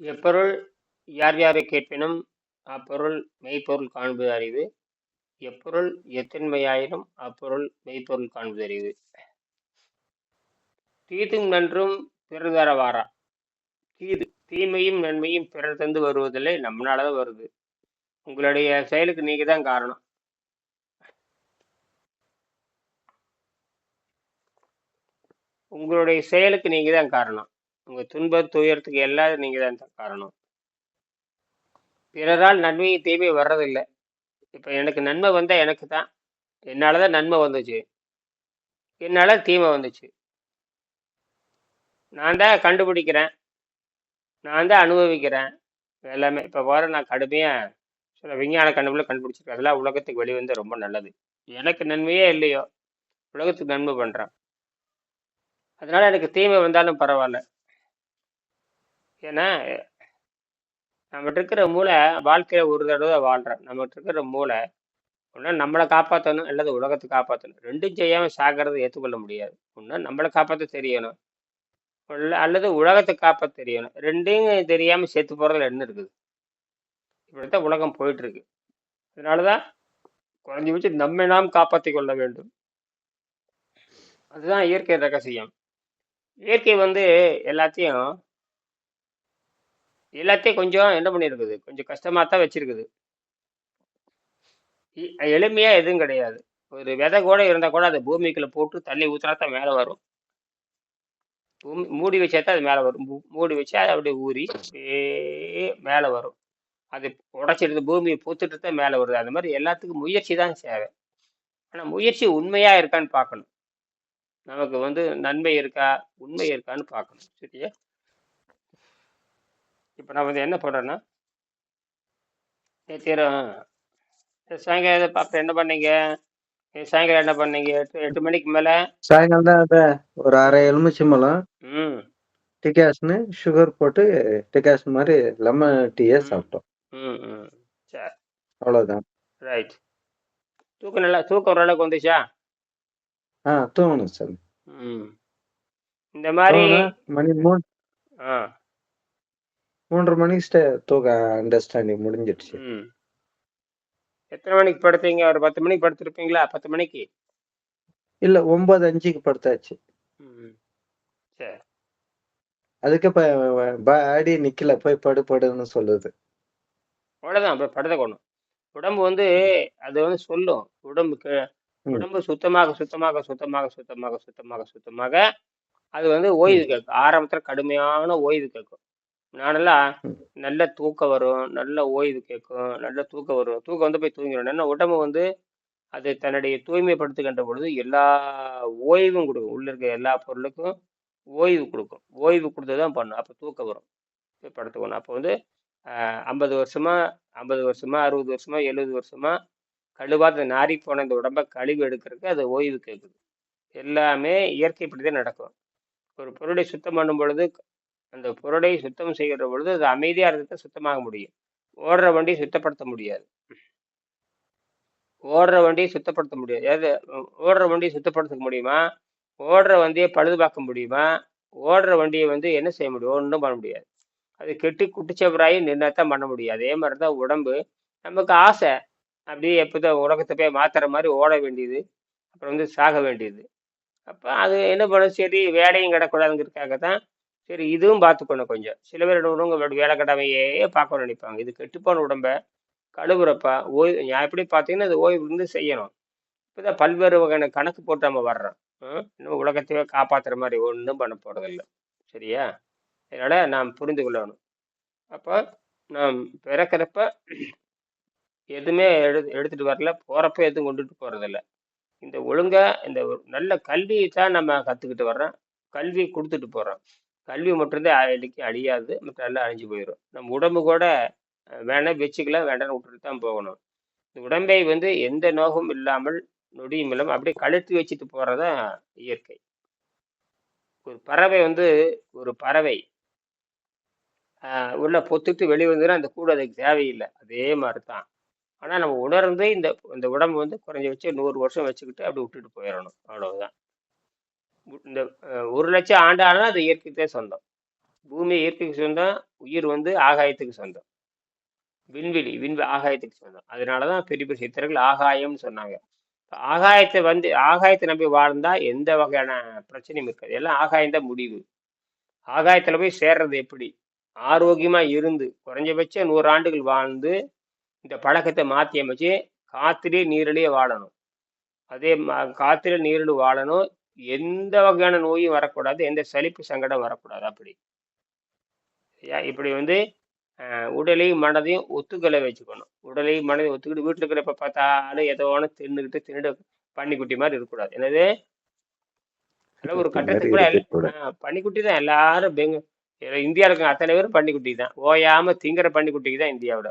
எப்பொருள் யார் யாரை கேட்பினும் அப்பொருள் மெய்ப்பொருள் காண்பது அறிவு. எப்பொருள் எத்தன்மையாயினும் அப்பொருள் மெய்ப்பொருள் காண்பது அறிவு. தீதும் நன்றும் பிறர் வாரா. தீது தீமையும் நன்மையும் பிறர் தந்து வருவதில்லை நம்மளால தான் வருது. உங்களுடைய செயலுக்கு நீங்க தான் காரணம். உங்களுடைய செயலுக்கு நீங்க தான் காரணம். உங்க துன்ப துயரத்துக்கு எல்லாம் நீங்க தான் காரணம். பிறரால் நன்மையும் தீமை வர்றதில்லை. இப்போ எனக்கு நன்மை வந்தால் எனக்கு தான். என்னால் தான் நன்மை வந்துச்சு. என்னால் தீமை வந்துச்சு. நான் தான் கண்டுபிடிக்கிறேன். நான் தான் அனுபவிக்கிறேன். எல்லாமே இப்போ வர நான் கடுமையாக சில விஞ்ஞான கண்டுபிடில கண்டுபிடிச்சிருக்கேன். அதெல்லாம் உலகத்துக்கு வெளிவந்து ரொம்ப நல்லது. எனக்கு நன்மையே இல்லையோ? உலகத்துக்கு நன்மை பண்ணுறேன் அதனால் எனக்கு தீமை வந்தாலும் பரவாயில்ல. ஏன்னா நம்மகிட்ட இருக்கிற மூளை வாழ்க்கையில ஒரு தடவை வாழ்கிறேன் நம்மகிட்ட இருக்கிற மூளை ஒன்று நம்மளை காப்பாற்றணும் அல்லது உலகத்தை காப்பாற்றணும் ரெண்டும் செய்யாமல் சாகிறத ஏற்றுக்கொள்ள முடியாது. ஒன்று நம்மளை காப்பாற்ற தெரியணும். அல்லது உலகத்தை காப்பாற்ற தெரியணும். ரெண்டையும் தெரியாமல் செத்து போகிறதுல என்ன இருக்குது? இப்படித்தான் உலகம் போயிட்டுருக்கு. அதனால தான் குறைஞ்சபட்சம் நம்மை நாம் காப்பாற்றி கொள்ள வேண்டும். அதுதான் இயற்கை ரகசியம். இயற்கை வந்து எல்லாத்தையும் எல்லாத்தையும் கொஞ்சம் என்ன பண்ணியிருக்குது கொஞ்சம் கஷ்டமாக தான் வச்சுருக்குது எளிமையாக எதுவும் கிடையாது. ஒரு விதை கூட இருந்தால் கூட அதை பூமிக்குள்ளே போட்டு தண்ணி ஊற்றினா தான் மேலே வரும். பூமி மூடி வச்சா தான் அது மேலே வரும். மூடி வச்சா அது அப்படியே ஊறி மேலே வரும். அது உடச்சிடுது பூமியை பூத்துட்டு தான் மேலே வருது. அந்த மாதிரி எல்லாத்துக்கும் முயற்சி தான் தேவை ஆனால் முயற்சி உண்மையாக இருக்கான்னு பார்க்கணும். நமக்கு வந்து நன்மை இருக்கா? உண்மை இருக்கான்னு பார்க்கணும். சரியா? இப்போ நான் வந்து என்ன பண்ணுறேன்னா தீரம் சாயங்காலம் பாப்பா என்ன பண்ணீங்க? சாயங்காலம் என்ன பண்ணீங்க? எட்டு எட்டு மணிக்கு மேலே? சாயங்காலம் தான் அத ஒரு அரை எலுமிச்சம்பழம் ம். டிகாஷனு சுகர் போட்டு டிகாஷன் மாதிரி லெமன் டீயே சாப்பிட்டோம். ம் ம். சரி. அவ்வளவுதான். ரைட் தூக்கம் நல்லா தூக்கம் ஓரளவுக்கு வந்துச்சா? ஆ தூங்கணும் சார். ம். இந்த மாதிரி மணி மூணு ஆ. மூன்றரை மணிக்கு தூக்க அண்டர்ஸ்டாண்டிங் முடிஞ்சிடுச்சு. ம். எத்தனை மணிக்கு படுத்தீங்க? ஒரு பத்து மணிக்கு படுத்திருப்பீங்களா? பத்து மணிக்கு? இல்ல ஒன்பது அஞ்சுக்கு படுத்தாச்சு. அதுக்கு பாடி நிக்கல போய் படு படுன்னு சொல்லுது. அவ்வளோதான் இப்போ படுத்துக்கணும் உடம்பு வந்து அது வந்து சொல்லும். உடம்புக்கு உடம்பு சுத்தமாக சுத்தமாக சுத்தமாக சுத்தமாக சுத்தமாக சுத்தமாக அது வந்து ஓய்வு கேட்கும். ஆரம்பத்தில் கடுமையான ஓய்வு கேட்கும். நானெல்லாம் நல்ல தூக்கம் வரும் நல்ல ஓய்வு கேட்கும் நல்ல தூக்கம் வரும். தூக்கம் வந்து போய் தூங்கிடும் ஏன்னா உடம்பு வந்து அது தன்னுடைய தூய்மைப்படுத்துகின்ற பொழுது எல்லா ஓய்வும் கொடுக்கும். உள்ள இருக்க எல்லா பொருளுக்கும் ஓய்வு கொடுக்கும். ஓய்வு கொடுத்து தான் பண்ணும். அப்போ தூக்கம் வரும். போய் படுத்துக்கணும். அப்போ வந்து ஐம்பது வருஷமா ஐம்பது வருஷமா அறுபது வருஷமா எழுபது வருஷமா கழுவாத நாரி போன இந்த உடம்ப கழிவு எடுக்கிறதுக்கு அது ஓய்வு கேட்குது. எல்லாமே இயற்கை இப்படி தான் நடக்கும். ஒரு பொருளை சுத்தம் பண்ணும் பொழுது அந்த பொருளை சுத்தம் செய்கிற பொழுது அது அமைதியாக இருந்தது சுத்தமாக முடியும். ஓடுற வண்டியை சுத்தப்படுத்த முடியாது. ஓடுற வண்டியை சுத்தப்படுத்த முடியாது. ஏது ஓடுற வண்டியை சுத்தப்படுத்த முடியுமா? ஓடுற வண்டியை பழுது பார்க்க முடியுமா? ஓடுற வண்டியை வந்து என்ன செய்ய முடியும்? ஒன்றும் பண்ண முடியாது. அது கெட்டு குட்டிச்சவராயி நின்னா தான் பண்ண முடியும். அதே மாதிரி தான் உடம்பு. நமக்கு ஆசை. அப்படியே எப்போதான் உலகத்தை போய் மாத்துற மாதிரி ஓட வேண்டியது. அப்புறம் வந்து சாக வேண்டியது. அப்போ அது என்ன பண்ணும்? சரி வேலையும் கிடக்கூடாதுங்கிறதுக்காக தான் சரி இதுவும் பார்த்துக்கணும் கொஞ்சம். சில பேர் என்ன வேலை கடமையே பார்க்க நினைப்பாங்க. இது கெட்டுப்போன உடம்ப கழுவுறப்ப ஓய்வு நான் எப்படி பார்த்தீங்கன்னா அது ஓய்வு இருந்து செய்யணும். இப்போதான் பல்வேறு வகையான கணக்கு போட்டு நம்ம வர்றோம். ம்? இன்னும் உலகத்தையே காப்பாற்றுற மாதிரி ஒன்றும் பண்ண போகிறதில்ல சரியா? அதனால நாம் புரிந்து கொள்ளணும். அப்போ நாம் பிறக்கிறப்ப எதுவுமே எடு எடுத்துகிட்டு வரல போகிறப்ப எதுவும் கொண்டுட்டு போகிறதில்ல இந்த ஒழுங்காக இந்த நல்ல கல்வியை தான் நம்ம கற்றுக்கிட்டு வர்றோம். கல்வி கொடுத்துட்டு போகிறோம் கல்வி மட்டும்தான் அழிக்கு அழியாது மற்ற எல்லாம் அழிஞ்சு போயிடும் நம்ம உடம்பு கூட வேணாம் வச்சுக்கலாம் வேண்டாம்னு விட்டுட்டு தான் போகணும். இந்த உடம்பை வந்து எந்த நோகமும் இல்லாமல் நொடியும் இல்லாமல் அப்படியே கழுத்து வச்சுட்டு போகிறதான் இயற்கை. ஒரு பறவை வந்து ஒரு பறவை உள்ள பொத்துட்டு வெளியே வந்துன்னா அந்த கூடு அதுக்கு தேவையில்லை. அதே மாதிரி தான் ஆனால் நம்ம உணர்ந்து இந்த இந்த உடம்பு வந்து குறைஞ்ச வச்சு நூறு வருஷம் வச்சுக்கிட்டு அப்படி விட்டுட்டு போயிடணும். அவ்வளவுதான். இந்த ஒரு லட்சம் ஆண்டு ஆனால் அது இயற்கைக்கே சொந்தம். பூமி இயற்கைக்கு சொந்தம் உயிர் வந்து ஆகாயத்துக்கு சொந்தம். விண்வெளி விண் ஆகாயத்துக்கு சொந்தம். அதனால தான் பெரிய பெரிய சித்தர்கள் ஆகாயம்னு சொன்னாங்க. ஆகாயத்தை வந்து ஆகாயத்தை நம்பி வாழ்ந்தா எந்த வகையான பிரச்சனையும் இருக்காது. எல்லாம் ஆகாயம் தான் முடிவு. ஆகாயத்தில் போய் சேர்றது எப்படி? ஆரோக்கியமாக இருந்து குறைஞ்சபட்சம் நூறு ஆண்டுகள் வாழ்ந்து இந்த பழக்கத்தை மாற்றி அமைச்சு காத்திலே நீரிலேயே வாழணும். அதே ம- காத்திலே நீரில் வாழணும். எந்த வகையான நோயும் வரக்கூடாது எந்த சலிப்பு சங்கடம் வரக்கூடாது அப்படி. சரியா? இப்படி வந்து உடலையும் மனதையும் ஒத்துக்கலை வச்சுக்கணும். உடலையும் மனதையும் ஒத்துக்கிட்டு வீட்டில் இருக்கிறப்ப பார்த்தாலும் ஏதோ ஒன்று தின்னுக்கிட்டு தின்னுட்டு பன்னிக்குட்டி மாதிரி இருக்கக்கூடாது. என்னது? அதில் ஒரு கட்டத்துக்கு கூட பன்னிக்குட்டி தான். எல்லாரும் பெங்க இந்தியாவில் இருக்க அத்தனை பேரும் பன்னிக்குட்டி தான். ஓயாம திங்கிற பன்னிக்குட்டிக்கு தான் இந்தியாவோட.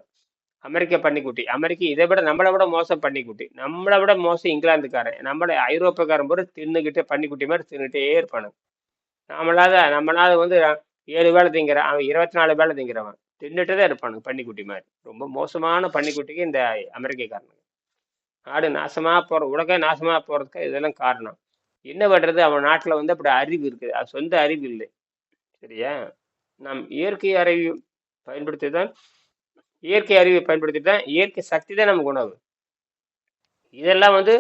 அமெரிக்க பன்னிக்குட்டி. அமெரிக்க இதை விட நம்மளை விட மோசம் பன்னிக்குட்டி. நம்மளை விட மோசம் இங்கிலாந்துக்காரன். நம்மளை ஐரோப்பாக்காரன் பூரா தின்னுக்கிட்டே பன்னிக்குட்டி மாதிரி தின்னுட்டே இருப்பானுங்க நம்மளாத நம்மளால வந்து ஏழு வேலை திங்கிறான் அவன் இருபத்தி நாலு வேலை திங்கிறவன். தின்னுட்டு தான் இருப்பானுங்க பன்னிக்குட்டி மாதிரி. ரொம்ப மோசமான பன்னிக்குட்டிக்கு இந்த அமெரிக்கக்காரனுங்க. நாடு நாசமா போகிற உலகம் நாசமா போறதுக்கு இதெல்லாம் காரணம். என்ன பண்ணுறது அவன் நாட்டில் வந்து அப்படி அறிவு இருக்குது. அது சொந்த அறிவு இல்லை. சரியா? நம் இயற்கை அறிவு பயன்படுத்தி தான் இயற்கை அறிவை பயன்படுத்தி தான் இயற்கை சக்தி தான் நமக்கு உணவு. இதெல்லாம் வந்து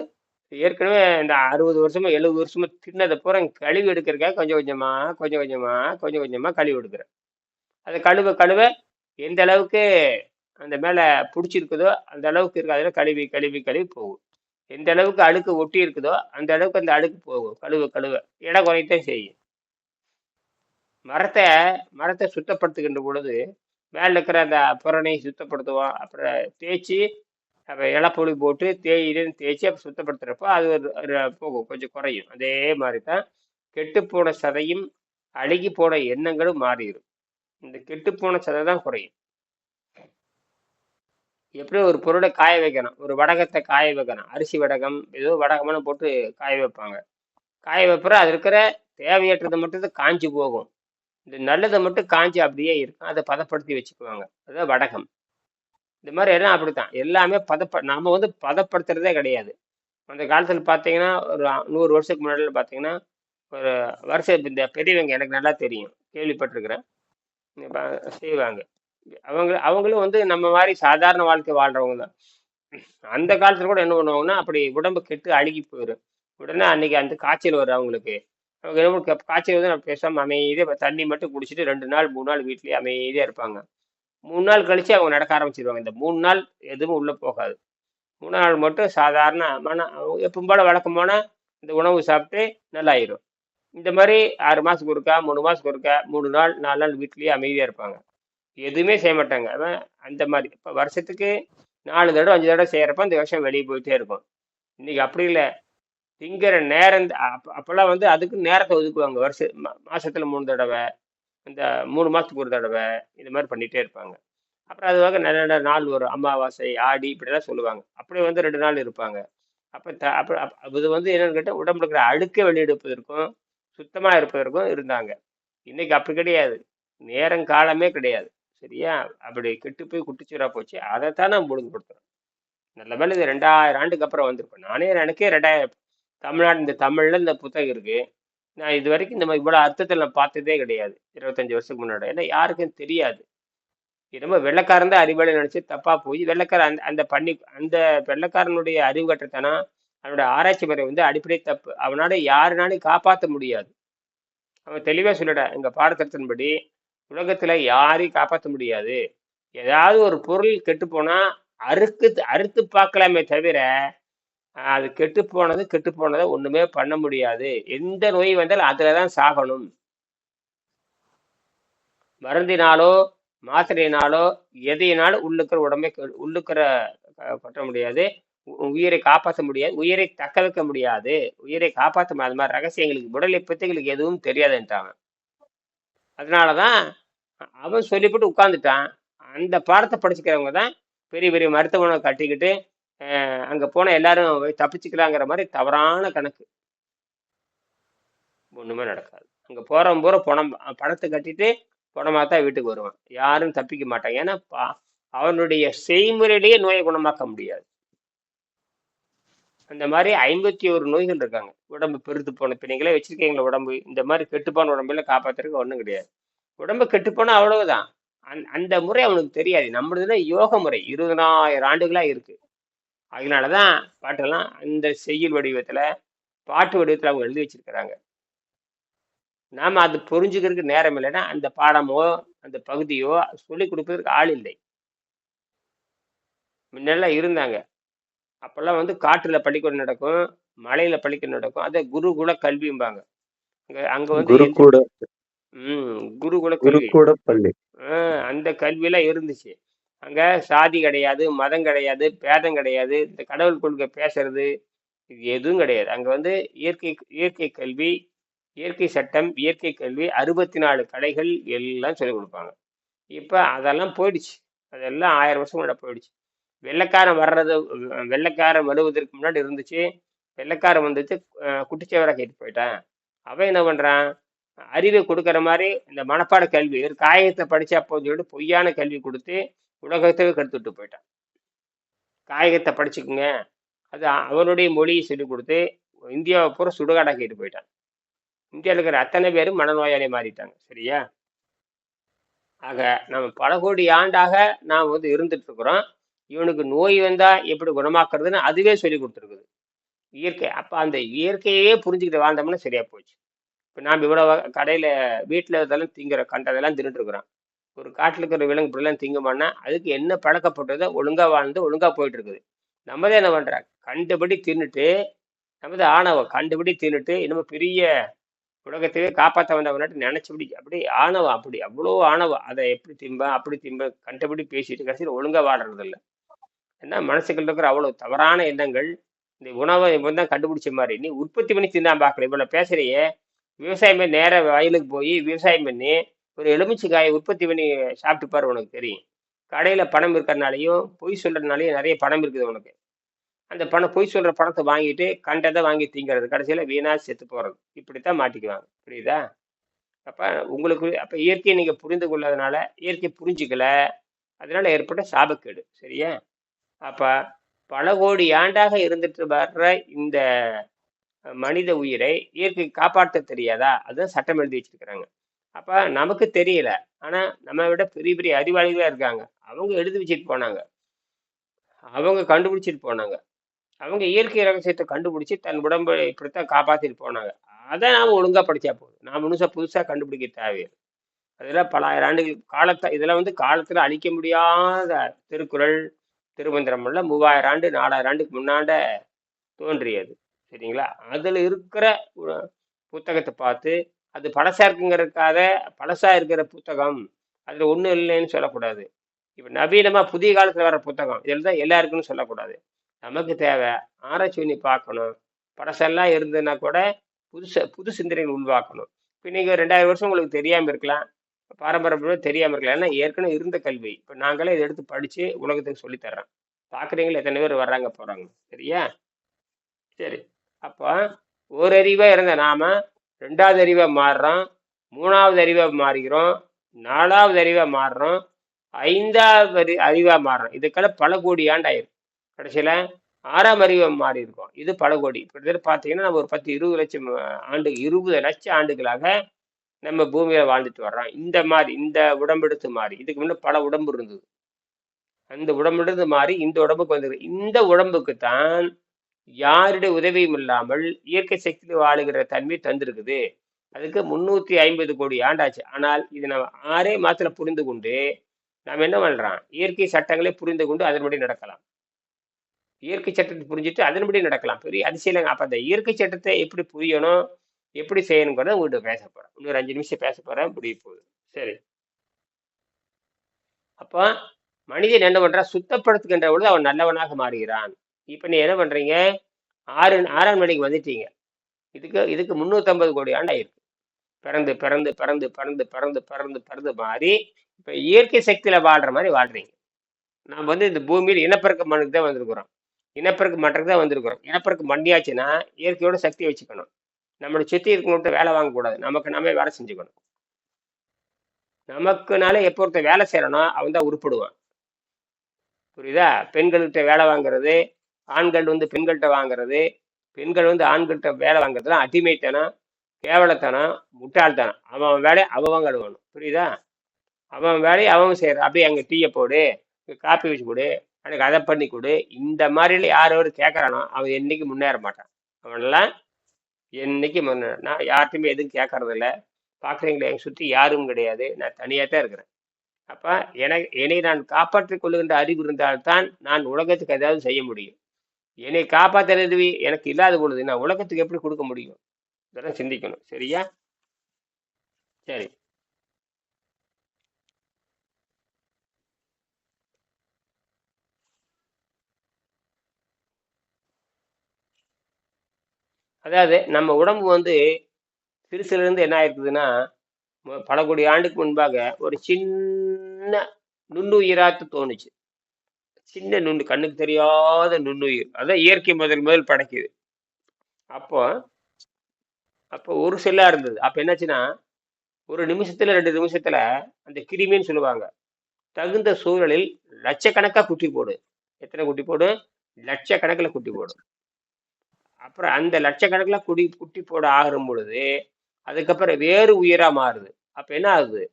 ஏற்கனவே இந்த அறுபது வருஷமா எழுபது வருஷமா தின்னதை பூரா கழுவி எடுக்கிறக்காக கொஞ்சம் கொஞ்சமா கொஞ்சம் கொஞ்சமா கொஞ்சம் கொஞ்சமா கழுவி எடுக்கிறேன். அது கழுவ கழுவ எந்த அளவுக்கு அந்த மேலே பிடிச்சிருக்குதோ அந்த அளவுக்கு இருக்கு. அதில் கழுவி கழுவி கழுவி போகும். எந்த அளவுக்கு அழுக்கு ஒட்டி இருக்குதோ அந்த அளவுக்கு அந்த அழுக்கு போகும். கழுவ கழுவ. இட குறைத்தான் செய்யும். மரத்தை மரத்தை சுத்தப்படுத்துகின்ற பொழுது மேல இருக்கிற அந்த புறணை சுத்தப்படுத்துவோம் அப்புறம் தேய்ச்சி அப்புறம் இலப்பொழி போட்டு தேயிலைன்னு தேய்ச்சி அப்புறம் சுத்தப்படுத்துகிறப்போ அது ஒரு போகும். கொஞ்சம் குறையும். அதே மாதிரி தான் கெட்டுப்போன சதையும் அழுகி போன எண்ணங்களும் மாறிடும். இந்த கெட்டுப்போன சதை தான் குறையும். எப்படி ஒரு பொருளை காய வைக்கணும். ஒரு வடகத்தை காய வைக்கணும். அரிசி வடகம் ஏதோ வடகமான போட்டு காய வைப்பாங்க. காய வைப்புற அது இருக்கிற தேவையற்றதை மட்டும் காஞ்சி போகும். இந்த நல்லதை மட்டும் காஞ்சி அப்படியே இருக்கும். அதை பதப்படுத்தி வச்சுக்குவாங்க. அதுதான் வடகம். இந்த மாதிரி எல்லாம் அப்படித்தான். எல்லாமே பதப்ப நாம் வந்து பதப்படுத்துறதே கிடையாது. அந்த காலத்தில் பார்த்தீங்கன்னா ஒரு நூறு வருஷத்துக்கு முன்னாடி பார்த்தீங்கன்னா ஒரு வருஷம் இந்த பெரியவங்க எனக்கு நல்லா தெரியும். கேள்விப்பட்டிருக்கிறேன். செய்வாங்க. அவங்க அவங்களும் வந்து நம்ம மாதிரி சாதாரண வாழ்க்கை வாழ்றவங்க தான். அந்த காலத்தில் கூட என்ன பண்ணுவாங்கன்னா அப்படி உடம்பு கெட்டு அழுகி போயிடும் உடனே அன்னைக்கு அந்த காய்ச்சல் வரும் அவங்களுக்கு அவங்க காய்ச்சல் வந்து நம்ம பேசாமல் அமைதியாக தண்ணி மட்டும் குடிச்சிட்டு ரெண்டு நாள் மூணு நாள் வீட்லேயே அமைதியாக இருப்பாங்க. மூணு நாள் கழித்து அவங்க நடக்க ஆரம்பிச்சிருவாங்க. இந்த மூணு நாள் எதுவும் உள்ளே போகாது. மூணு நாள் மட்டும் சாதாரண மன எப்பவும் போல வழக்கம் இந்த உணவு சாப்பிட்டு நல்லாயிரும். இந்த மாதிரி ஆறு மாதத்துக்கு ஒருக்கா மூணு மாதத்துக்கு ஒருக்கா மூணு நாள் நாலு நாள் வீட்லேயே அமைதியாக இருப்பாங்க. எதுவுமே செய்ய மாட்டாங்க. அதான் அந்த மாதிரி. இப்போ வருஷத்துக்கு நாலு தடவை அஞ்சு தடவை செய்கிறப்ப அந்த விஷயம் வெளியே போயிட்டே இருக்கும். இன்னைக்கு அப்படி இல்லை. திங்கிற நேரம் அப்போல்லாம் வந்து அதுக்கு நேரத்தை ஒதுக்குவாங்க. வருஷ மா- மாசத்துல மூணு தடவை இந்த மூணு மாசத்துக்கு ஒரு தடவை இது மாதிரி பண்ணிட்டே இருப்பாங்க. அப்புறம் அதுவாக நல்ல நல்ல நாள் வரும். அமாவாசை ஆடி இப்படிலாம் சொல்லுவாங்க. அப்படியே வந்து ரெண்டு நாள் இருப்பாங்க. அப்போ த அப்போ அப்ப இது வந்து என்னன்னு கேட்டால் உடம்புல இருக்கிற அழுக்க வெளியெடுப்பதற்கும் சுத்தமாக இருப்பதற்கும் இருந்தாங்க. இன்னைக்கு அப்படி கிடையாது. நேரம் காலமே கிடையாது. சரியா? அப்படி கெட்டு போய் குட்டிச்சுரா போச்சு. அதைத்தான் நான் ஒழுங்குபடுத்துறோம் நல்ல மேலே இது ரெண்டாயிரம் ஆண்டுக்கு அப்புறம் வந்திருப்பேன் நானே எனக்கே ரெண்டாயிரம் தமிழ்நாடு இந்த தமிழில் இந்த புத்தகம் இருக்குது நான் இது வரைக்கும் இந்த மாதிரி இவ்வளோ அர்த்தத்தில் நான் பார்த்ததே கிடையாது. இருபத்தஞ்சி வருஷத்துக்கு முன்னாடி. ஏன்னா யாருக்கும் தெரியாது. என்னமோ வெள்ளக்காரன் தான் அறிவாளி நினச்சி தப்பாக போய் வெள்ளைக்காரன் அந்த அந்த பண்ணி அந்த வெள்ளைக்காரனுடைய அறிவு கட்டத்தனம் அவனோட ஆராய்ச்சி முறை வந்து அடிப்படை தப்பு. அவனால யாருனாலும் காப்பாற்ற முடியாது. அவன் தெளிவாக சொல்லிட எங்கள் பாடத்திட்டத்தின்படி உலகத்தில் யாரையும் காப்பாற்ற முடியாது. ஏதாவது ஒரு பொருள் கெட்டு போனால் அறுக்கு அறுத்து பார்க்கலாமே தவிர அது கெட்டு போனது கெட்டு போனதை ஒண்ணுமே பண்ண முடியாது. எந்த நோய் வந்தாலும் அதுலதான் சாகணும். மருந்தினாலோ மாத்திரையினாலோ எதையினாலும் உள்ளுக்கிற உடம்பை உள்ளுக்கிற பற்ற கொட்ட முடியாது உயிரை காப்பாற்ற முடியாது. உயிரை தக்க வைக்க முடியாது. உயிரை காப்பாற்ற முடியாது. அது மாதிரி ரகசியங்களுக்கு உடலை பத்தி எதுவும் தெரியாதுன்ட்டாங்க அதனாலதான் தான் அவன் சொல்லிவிட்டு உட்காந்துட்டான் அந்த பாடத்தை படிச்சுக்கிறவங்க தான் பெரிய பெரிய மருத்துவனை கட்டிக்கிட்டு அங்க போன எல்லாரும் தப்பிச்சுக்கலாங்கிற மாதிரி தவறான கணக்கு. ஒண்ணுமே நடக்காது. அங்க போறவன் பூரா பணம் பணத்தை கட்டிட்டு பணமா தான் வீட்டுக்கு வருவான். யாரும் தப்பிக்க மாட்டாங்க. ஏன்னா பா- அவனுடைய செய்முறையிலேயே நோயை குணமாக்க முடியாது. அந்த மாதிரி ஐம்பத்தி ஒரு நோய்கள் இருக்காங்க. உடம்பு பெருத்து போன இப்ப நீங்களே வச்சிருக்கீங்களா உடம்பு. இந்த மாதிரி கெட்டுப்போன போன உடம்புல காப்பாத்துறதுக்கு ஒண்ணும் கிடையாது. உடம்பு கெட்டு போனா அவ்வளவுதான். அந் அந்த முறை அவனுக்கு தெரியாது. நம்மளதுல யோக முறை இருபதனாயிரம் ஆண்டுகளா இருக்கு அதனாலதான் பாட்டெல்லாம் அந்த செய்யுள் வடிவத்துல பாட்டு வடிவத்துல அவங்க எழுதி வச்சிருக்கிறாங்க. நாம அது புரிஞ்சுக்கிறதுக்கு நேரம் இல்லைன்னா அந்த பாடமோ அந்த பகுதியோ சொல்லி கொடுப்பதற்கு ஆள் இல்லை. முன்னெல்லாம் இருந்தாங்க. அப்பெல்லாம் வந்து காட்டுல பள்ளிக்கூடம் நடக்கும் மலையில பள்ளிக்கூடம் நடக்கும். அதை குருகுல கல்விம்பாங்க. அங்க அங்க வந்து ம் குருகுல குருக்கூட பள்ளி. ஆஹ் அந்த கல்வியெல்லாம் இருந்துச்சு. அங்கே சாதி கிடையாது மதம் கிடையாது பேதம் கிடையாது இந்த கடவுள் கொள்கை பேசுறது இது எதுவும் கிடையாது. அங்கே வந்து இயற்கை இயற்கை கல்வி இயற்கை சட்டம் இயற்கை கல்வி அறுபத்தி நாலு கலைகள் எல்லாம் சொல்லிக் கொடுப்பாங்க. இப்போ அதெல்லாம் போயிடுச்சு. அதெல்லாம் ஆயிரம் வருஷம் முன்னாடி போயிடுச்சு. வெள்ளைக்காரன் வர்றது வெள்ளக்காரன் வெள்ளைக்காரன் வருவதற்கு முன்னாடி இருந்துச்சு. வெள்ளைக்காரன் வந்துச்சு குட்டிச்சவரை கேட்டு போயிட்டான். அவன் என்ன பண்ணுறான் அறிவை கொடுக்குற மாதிரி இந்த மனப்பாட கல்வி ஒரு காயத்தை படித்தா போதும் சொல்லிட்டு பொய்யான கல்வி கொடுத்து உலகத்தையே கெடுத்துட்டு போயிட்டான். காயகத்தை படிச்சுக்குங்க. அது அவனுடைய மொழியை சொல்லிக் கொடுத்து இந்தியாவை பூரா சுடுகாடாக்கிட்டு போயிட்டான். இந்தியாவில் இருக்கிற அத்தனை பேரும் மனநோயாளி மாறிட்டாங்க. சரியா? ஆக நம்ம பல கோடி ஆண்டாக நாம் வந்து இருந்துட்டு இருக்கிறோம். இவனுக்கு நோய் வந்தால் எப்படி குணமாக்குறதுன்னு அதுவே சொல்லி கொடுத்துருக்குது. இயற்கை. அப்போ அந்த இயற்கையே புரிஞ்சுக்கிட்டு வாழ்ந்தோம்னா சரியா போச்சு. இப்போ நாம் இவ்வளோ கடையில் வீட்டில் இதெல்லாம் திங்கிற கண்டதெல்லாம் தின்னுட்டு இருக்கிறோம். ஒரு காட்டில் இருக்கிற விலங்கு இப்படிலாம் திங்குமானா அதுக்கு என்ன பழக்கப்பட்டதோ ஒழுங்கா வாழ்ந்து ஒழுங்கா போயிட்டு இருக்குது நம்மதே என்ன பண்ணுறா கண்டுபடி தின்னுட்டு நமது ஆணவம் கண்டுபடி தின்னுட்டு இன்னும் பெரிய உலகத்தையே காப்பாற்ற வந்தவனாட்டு நினச்சபடி அப்படி ஆணவம் அப்படி அவ்வளோ ஆணவம். அதை எப்படி திம்ப அப்படி திம்ப கண்டபடி பேசிட்டு கடைசியில் ஒழுங்கா வாடுறதில்ல இல்லை. ஏன்னா மனசுக்குள்ள இருக்கிற அவ்வளவு தவறான எண்ணங்கள் இந்த உணவை இவன் தான் கண்டுபிடிச்ச மாதிரி. நீ உற்பத்தி பண்ணி தின்னா பார்க்கல இவ்வளோ பேசுறையே. விவசாயம் பண்ணி வயலுக்கு போய் விவசாயம் பண்ணி ஒரு எலுமிச்சைக்காயை உற்பத்தி பண்ணி சாப்பிட்டு பாரு உனக்கு தெரியும். கடையில் பணம் இருக்கிறனாலையும் பொய் சொல்கிறதுனாலையும் நிறைய பணம் இருக்குது உனக்கு. அந்த பணம் பொய் சொல்கிற பணத்தை வாங்கிட்டு கண்டதை வாங்கி திங்கிறது. கடைசியில் வீணாக செத்து போகிறது இப்படி தான் மாட்டிக்குவாங்க. புரியுதா? அப்போ உங்களுக்கு அப்போ இயற்கையை நீங்கள் புரிந்து கொள்ளதுனால இயற்கை புரிஞ்சுக்கல. அதனால் ஏற்பட்ட சாபக்கேடு. சரியா? அப்போ பல கோடி ஆண்டாக இருந்துட்டு வர்ற இந்த மனித உயிரை இயற்கை காப்பாற்ற தெரியாதா? அதுதான் சட்டம் எழுதி வச்சிருக்கிறாங்க. அப்ப நமக்கு தெரியல. ஆனா நம்ம விட பெரிய பெரிய அறிவாளிகளா இருக்காங்க. அவங்க எழுதி வச்சுட்டு போனாங்க. அவங்க கண்டுபிடிச்சிட்டு போனாங்க. அவங்க இயற்கை ரகசியத்தை கண்டுபிடிச்சி தன் உடம்பை இப்படித்தான் காப்பாத்திட்டு போனாங்க. அதை நாம ஒழுங்கா படிச்சா போதும். நாம் முழுசா புதுசா கண்டுபிடிக்க தேவையில்லை. அதெல்லாம் பல ஆயிரம் ஆண்டுகள் காலத்தை இதெல்லாம் வந்து காலத்துல அழிக்க முடியாத திருக்குறள் திருமந்திரம் எல்லாம் மூவாயிரம் ஆண்டு நாலாயிரம் ஆண்டுக்கு முன்னாண்ட தோன்றியது. சரிங்களா? அதுல இருக்கிற புத்தகத்தை பார்த்து அது பழசா இருக்குங்கிறதுக்காக பழசா இருக்கிற புத்தகம். அதுல ஒன்றும் இல்லைன்னு சொல்லக்கூடாது. இப்ப நவீனமா புதிய காலத்துல வர புத்தகம் இதில் தான் எல்லாருக்குன்னு சொல்லக்கூடாது. நமக்கு தேவை ஆராய்ச்சி பண்ணி பார்க்கணும். பழசெல்லாம் இருந்ததுன்னா கூட புதுசு புது சிந்தனைகள் உருவாக்கணும். இப்போ நீங்கள் ரெண்டாயிரம் வருஷம் உங்களுக்கு தெரியாமல் இருக்கலாம். பாரம்பரியமாக தெரியாமல் இருக்கலாம். ஏன்னா ஏற்கனவே இருந்த கல்வி. இப்போ நாங்களே இதை எடுத்து படித்து உலகத்துக்கு சொல்லித் தர்றோம். பார்க்குறீங்களா? எத்தனை பேர் வர்றாங்க போகிறாங்க சரியா? சரி. அப்போ ஒரு அறிவாக இருந்த நாம ரெண்டாவது அறிவாக மாறுறோம் மூணாவது அறிவாக மாறுகிறோம் நாலாவது அறிவாக மாறுறோம் ஐந்தாவது அறி அறிவாக மாறுறோம். இதுக்கெல்லாம் பல கோடி ஆண்டாயிரும் கடைசியில் ஆறாம் அறிவை மாறி இருக்கும் இது பல கோடி. கிட்டத்தட்ட பார்த்தீங்கன்னா நம்ம ஒரு பத்து இருபது லட்சம் ஆண்டு இருபது லட்சம் ஆண்டுகளாக நம்ம பூமியில் வாழ்ந்துட்டு வர்றோம். இந்த மாதிரி இந்த உடம்பெடுத்து மாறி. இதுக்கு முன்னே பல உடம்பு இருந்தது. அந்த உடம்பெடுத்து மாறி இந்த உடம்புக்கு வந்தது இந்த உடம்புக்கு தான் யாருடைய உதவியும் இல்லாமல் இயற்கை சக்தியில் வாழுகிற தன்மை தந்திருக்குது. அதுக்கு முன்னூத்தி ஐம்பது கோடி ஆண்டாச்சு. ஆனால் இது நம்ம ஆறே மாதத்துல புரிந்து கொண்டு நாம் என்ன பண்ணுறோம் இயற்கை சட்டங்களை புரிந்து கொண்டு அதன்படி நடக்கலாம். இயற்கை சட்டத்தை புரிஞ்சுட்டு அதன்படி நடக்கலாம். பெரிய அதிசயம் அப்போ அந்த இயற்கை சட்டத்தை எப்படி புரியணும் எப்படி செய்யணுங்கிறத உங்கள்கிட்ட பேச போகிறேன் இன்னொரு அஞ்சு நிமிஷம் பேச போகிறேன் முடிய போகுது. சரி. அப்போ மனிதன் என்ன பண்ணுறான் சுத்தப்படுத்துகின்ற பொழுது அவன் நல்லவனாக மாறுகிறான். இப்போ நீ என்ன பண்ணுறீங்க ஆறு ஆறாம் மணிக்கு வந்துட்டீங்க. இதுக்கு இதுக்கு முந்நூற்றம்பது கோடி ஆண்டாயிருக்கு பிறந்து பிறந்து பிறந்து பிறந்து பிறந்து பிறந்து பிறந்து மாறி இப்போ இயற்கை சக்தியில வாழ்கிற மாதிரி வாழ்கிறீங்க நாம் வந்து இந்த பூமியில் இனப்பெருக்க மண்ணுக்கு தான் வந்திருக்கிறோம். இனப்பெருக்க மண்ணுக்கு தான் வந்திருக்கிறோம். இனப்பெருக்க மண்டியாச்சுன்னா இயற்கையோட சக்தியை வச்சுக்கணும். நம்மளை சுற்றி இருக்கவங்கள்ட்ட வேலை வாங்கக்கூடாது. நமக்கு நாமே வேலை செஞ்சுக்கணும். நமக்குனால எப்போ ஒருத்தன் வேலை செய்யறனோ அவன் தான் உருப்படுவான். புரியுதா? பெண்கள்கிட்ட வேலை வாங்குறது ஆண்கள் வந்து பெண்கள்கிட்ட வாங்குறது பெண்கள் வந்து ஆண்கள்கிட்ட வேலை வாங்குறதுலாம் அடிமைத்தனம் கேவலத்தனம் முட்டாள்தனம். அவன் வேலையை அவன் கழுவணும். புரியுதா? அவன் வேலையை அவன் செய்கிறான் அப்படியே அங்கே டீயை போடு காப்பி வச்சு கொடு எனக்கு அதை பண்ணி கொடு. இந்த மாதிரில யார் யார் அவன் என்றைக்கு முன்னேற மாட்டான். அவனெல்லாம் என்னைக்கு முன்னேற நான் யார்கிட்டையுமே எதுவும் கேட்கறதில்ல பார்க்குறீங்களே என் சுற்றி யாரும் கிடையாது. நான் தனியாக தான் இருக்கிறேன். அப்போ எனக்கு என்னை நான் காப்பாற்றிக் கொள்ளுகின்ற அறிவு இருந்தால்தான் நான் உலகத்துக்கு ஏதாவது செய்ய முடியும். என்னை காப்பாற்றுறது எனக்கு இல்லாத பொழுது நான் உலகத்துக்கு எப்படி கொடுக்க முடியும்? இதெல்லாம் சிந்திக்கணும். சரியா? சரி. அதாவது நம்ம உடம்பு வந்து சிறுசுல இருந்து என்ன ஆயிருக்குதுன்னா பல கோடி ஆண்டுக்கு முன்பாக ஒரு சின்ன நுண்ணுயிராத்து தோணுச்சு. சின்ன நுண்ணு கண்ணுக்கு தெரியாத நுண்ணுயிர். அதான் இயற்கை முதல் முதல் படைக்குது. அப்போ அப்போ ஒரு செல்லா இருந்தது. அப்போ என்னாச்சுன்னா ஒரு நிமிஷத்துல ரெண்டு நிமிஷத்துல அந்த கிருமின்னு சொல்லுவாங்க. தகுந்த சூழலில் லட்சக்கணக்கா குட்டி போடும் எத்தனை குட்டி போடும் லட்சக்கணக்கில் குட்டி போடும் அப்புறம் அந்த லட்சக்கணக்கில் குடி குட்டி போட ஆகும் பொழுது அதுக்கப்புறம் வேறு உயிரா மாறுது. அப்ப என்ன ஆகுது?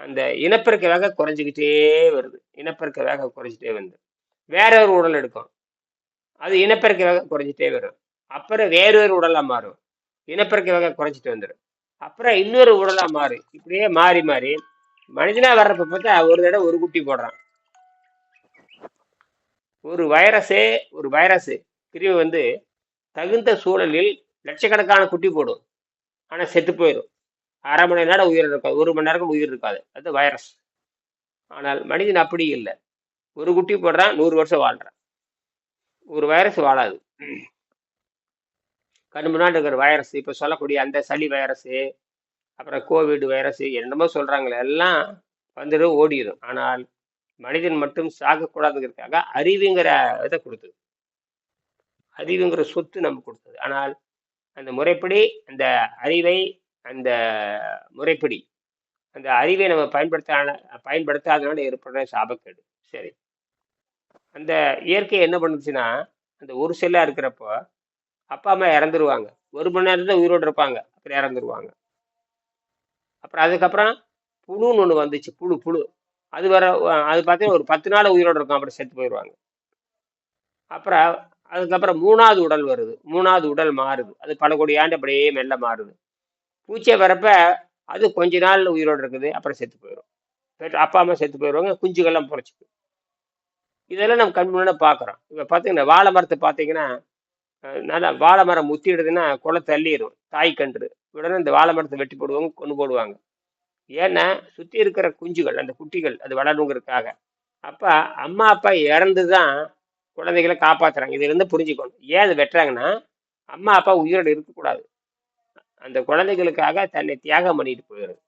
அந்த இனப்பெருக்க வேக குறைஞ்சிக்கிட்டே வருது. இனப்பெருக்க வேக குறைஞ்சிட்டே வந்து. வேற ஒரு உடல் எடுக்கும். அது இனப்பெருக்க வகை குறைஞ்சிட்டே வரும். அப்புறம் வேறு ஒரு உடலாக மாறும். இனப்பெருக்க வகை குறைஞ்சிட்டு வந்துடும் அப்புறம் இன்னொரு உடலாக மாறும் இப்படியே மாறி மாறி மனிதனா வர்றப்ப பார்த்தா ஒரு தடவை ஒரு குட்டி போடுறான். ஒரு வைரஸே ஒரு வைரஸ். கிருமி வந்து தகுந்த சூழலில் லட்சக்கணக்கான குட்டி போடும். ஆனால் செத்து போயிடும் அரை மணி நேரம் உயிர் இருக்காது. ஒரு மணி நேரம் உயிர் இருக்காது. அது வைரஸ். ஆனால் மனிதன் அப்படி இல்லை. ஒரு குட்டி போடுறான் நூறு வருஷம் வாழ்றான் ஒரு வைரஸ் வாழாது. கண்ணு முன்னாடி இருக்கிற வைரஸ் இப்போ சொல்லக்கூடிய அந்த சளி வைரஸ் அப்புறம் கோவிட் வைரஸ் என்னமோ சொல்றாங்களே எல்லாம் வந்துடும் ஓடிடும் ஆனால் மனிதன் மட்டும் சாகக்கூடாதுங்கிறதுக்காக அறிவுங்கிற இதை கொடுத்தது. அறிவுங்கிற சொத்து நம்ம கொடுத்தது. ஆனால் அந்த முறைப்படி அந்த அறிவை அந்த முறைப்படி அந்த அறிவை நம்ம பயன்படுத்த பயன்படுத்தாதனால ஏற்படுற சாபக்கேடு. சரி. அந்த இயற்கை என்ன பண்ணுச்சுன்னா அந்த ஒரு செல்லா இருக்கிறப்போ அப்பா அம்மா இறந்துருவாங்க. ஒரு மணி நேரம் தான் உயிரோடு இருப்பாங்க. அப்புறம் இறந்துருவாங்க. அப்புறம் அதுக்கப்புறம் புழுன்னு ஒன்று வந்துச்சு. புழு புழு. அது வர அது பார்த்தீங்கன்னா ஒரு பத்து நாள் உயிரோடு இருக்கும் அப்புறம் செத்து போயிடுவாங்க. அப்புறம் அதுக்கப்புறம் மூணாவது உடல் வருது. மூணாவது உடல் மாறுது. அது பல கோடி ஆண்டு அப்படியே மெல்ல மாறுது. பூச்சியை வரப்ப அது கொஞ்ச நாள் உயிரோடு இருக்குது. அப்புறம் செத்து போயிடும் அப்பா அம்மா செத்து போயிடுவாங்க. குஞ்சுகள்லாம் புரைச்சிக்கும் இதெல்லாம் நம்ம கண் முன்னாடி பார்க்குறோம். இப்போ பார்த்தீங்கன்னா வாழை மரத்தை பார்த்தீங்கன்னா நல்லா வாழை மரம் முத்திடுதுன்னா குலை தள்ளிடும் தாய் கன்று. உடனே இந்த வாழை மரத்தை வெட்டி போடுவாங்க கொண்டு போடுவாங்க. ஏன்னா சுற்றி இருக்கிற குஞ்சுகள் அந்த குட்டிகள் அது வளருங்கிறதுக்காக. அப்போ அம்மா அப்பா இறந்து தான் குழந்தைகளை காப்பாற்றுறாங்க இதுலேருந்து புரிஞ்சுக்கணும். ஏன் அதை வெட்டுறாங்கன்னா அம்மா அப்பா உயிரோடு இருக்கக்கூடாது. அந்த குழந்தைகளுக்காக தன்னை தியாகம் பண்ணிட்டு போயிடுது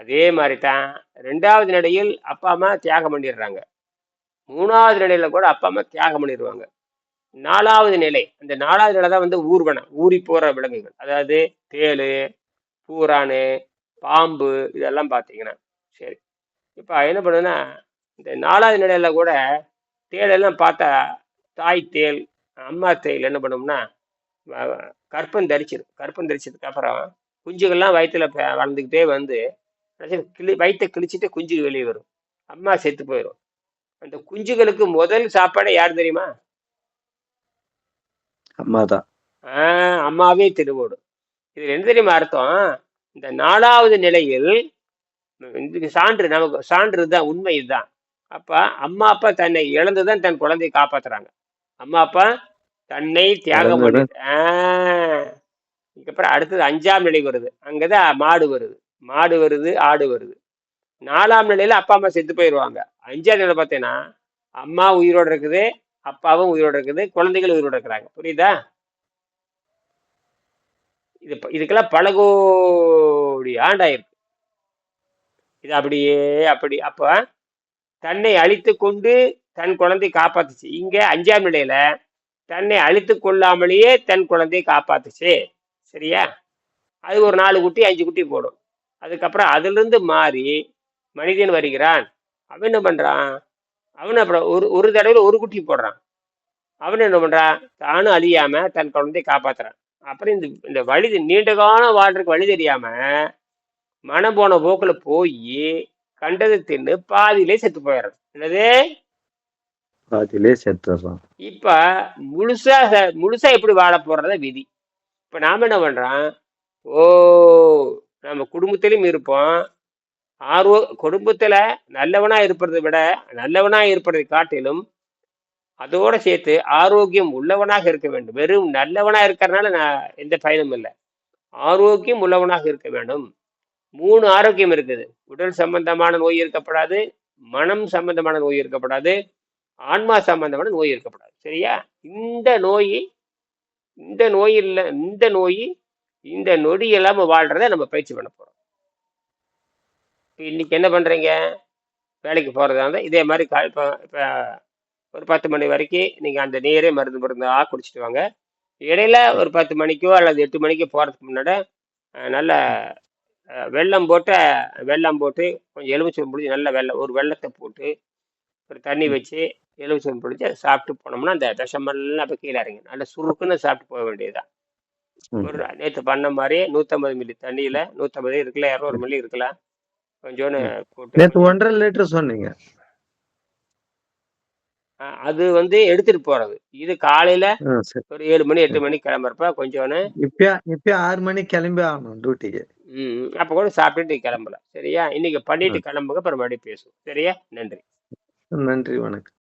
அதே மாதிரி தான் ரெண்டாவது நடையில் அப்பா அம்மா தியாகம் பண்ணிடுறாங்க. மூணாவது நிலையில கூட அப்பா அம்மா தியாகம் பண்ணிடுவாங்க நாலாவது நிலை அந்த நாலாவது நிலை தான் வந்து ஊர்வனம் ஊறி போற விலங்குகள். அதாவது தேலு பூரானு பாம்பு இதெல்லாம் பார்த்தீங்கன்னா சரி. இப்போ என்ன பண்ணுதுன்னா இந்த நாலாவது நிலையில கூட தேளெல்லாம் பார்த்தா தாய் தேல் அம்மா தேல் என்ன பண்ணும்னா கற்பம் தரிச்சிடும் கற்பம் தரிச்சதுக்கு அப்புறம் குஞ்சுகள்லாம் வயிற்றுல வளர்ந்துக்கிட்டே வந்து கிளி வயிற்றை கிழிச்சிட்டு குஞ்சு வெளியே வரும். அம்மா செத்து போயிடும் அந்த குஞ்சுகளுக்கு முதல் சாப்பாடே யார் தெரியுமா? அம்மாதான் ஆஹ் அம்மாவே திருவோடும் இதுல என்ன தெரியுமா அர்த்தம்? இந்த நாலாவது நிலையில் இதுக்கு சான்று நமக்கு சான்று தான் உண்மை இதுதான். அப்ப அம்மா அப்பா தன்னை இழந்துதான் தன் குழந்தையை காப்பாத்துறாங்க. அம்மா அப்பா தன்னை தியாகம் பண்ணி ஆஹ் இதுக்கப்புறம் அடுத்தது அஞ்சாம் நிலை வருது. அங்கதான் மாடு வருது. மாடு வருது ஆடு வருது. நாலாம் நிலையில அப்பா அம்மா செத்து போயிடுவாங்க அஞ்சாம் நிலை பார்த்தீங்கன்னா அம்மா உயிரோட இருக்குது அப்பாவும் உயிரோடு இருக்குது குழந்தைகள் உயிரோட இருக்கிறாங்க. புரியுதா? இது ப- இதுக்கெல்லாம் பல கோடி ஆண்டாயிருக்கு. இது அப்படியே அப்படி அப்போ தன்னை அழித்து கொண்டு தன் குழந்தை காப்பாத்துச்சு. இங்கே அஞ்சாம் நிலையில தன்னை அழித்து கொள்ளாமலேயே தன் குழந்தையை காப்பாத்துச்சு. சரியா? அது ஒரு நாலு குட்டி அஞ்சு குட்டி போடும். அதுக்கப்புறம் அதுலேருந்து மாறி மனிதன் வருகிறான். அவன் என்ன பண்றான்? அவன் அப்புறம் ஒரு ஒரு தடவையில ஒரு குட்டி போடுறான். அவன் என்ன பண்றான்? தானும் அழியாம தன் குழந்தையை காப்பாத்துறான். அப்புறம் இந்த இந்த வழி நீண்ட காலம் வாழ்றதுக்கு வழி தெரியாம மனம் போன போக்குல போய் கண்டதை தின்னு பாதியிலே செத்து போயிடுறது என்னது? பாதியிலே செத்துடுறான் இப்ப முழுசா ச- முழுசா எப்படி வாழ போறத விதி. இப்ப நாம என்ன பண்றோம்? ஓ நம்ம குடும்பத்திலும் இருப்போம். ஆர்வ குடும்பத்துல நல்லவனா இருப்பதை விட நல்லவனா இருப்பதை காட்டிலும் அதோட சேர்த்து ஆரோக்கியம் உள்ளவனாக இருக்க வேண்டும். வெறும் நல்லவனா இருக்கிறதுனால நான் எந்த பயனும் இல்லை. ஆரோக்கியம் உள்ளவனாக இருக்க வேண்டும். மூணு ஆரோக்கியம் இருக்குது. உடல் சம்பந்தமான நோய் இருக்கப்படாது மனம் சம்பந்தமான நோய் இருக்கப்படாது ஆன்மா சம்பந்தமான நோய் இருக்கப்படாது. சரியா? இந்த நோய் இந்த நோய் இல்லை இந்த நோய் இந்த நொடி இல்லாமல் வாழ்றத நம்ம பயிற்சி பண்ண போகிறோம் இப்ப இன்னைக்கு என்ன பண்றீங்க? வேலைக்கு போறதா இருந்தா இதே மாதிரி கா- இப்ப இப்ப ஒரு பத்து மணி வரைக்கும் நீங்க அந்த நீரே மருந்து மருந்தா குடிச்சிட்டு வாங்க. இடையில ஒரு பத்து மணிக்கோ அல்லது எட்டு மணிக்கோ போறதுக்கு முன்னாடி நல்ல வெல்லம் போட்டு வெல்லம் போட்டு கொஞ்சம் எலுமிச்சம் பிடிச்சி நல்ல வெல்லம் ஒரு வெள்ளத்தை போட்டு ஒரு தண்ணி வச்சு எலுமிச்சம் பிடிச்சி அதை சாப்பிட்டு போனோம்னா அந்த விஷமெல்லாம் அப்போ கீழே இறங்கி நல்ல சுருக்குன்னு சாப்பிட்டு போக வேண்டியதுதான். ஒரு நேற்று பண்ண மாதிரி நூற்றம்பது மில்லி தண்ணியில் நூற்றம்பது இருக்குல்ல இரநூறு மில்லி இருக்கலாம் கொஞ்சோன்னு நேத்து ஒன்றரை லிட்டர் சொன்னீங்க. அது வந்து எடுத்துட்டு போறது. இது காலையில ஒரு ஏழு மணி எட்டு மணி கிளம்புறப்ப கொஞ்சோன்னு இப்பயா இப்பயா ஆறு மணிக்கு கிளம்பி ஆகணும் டியூட்டிக்கு ம் அப்போ கூட சாப்பிட்டுட்டு கிளம்பலாம் சரியா? இன்னைக்கு பண்ணிட்டு கிளம்புங்க அப்புறம் மறுபடியும் பேசுவோம். சரியா? நன்றி. நன்றி வணக்கம்.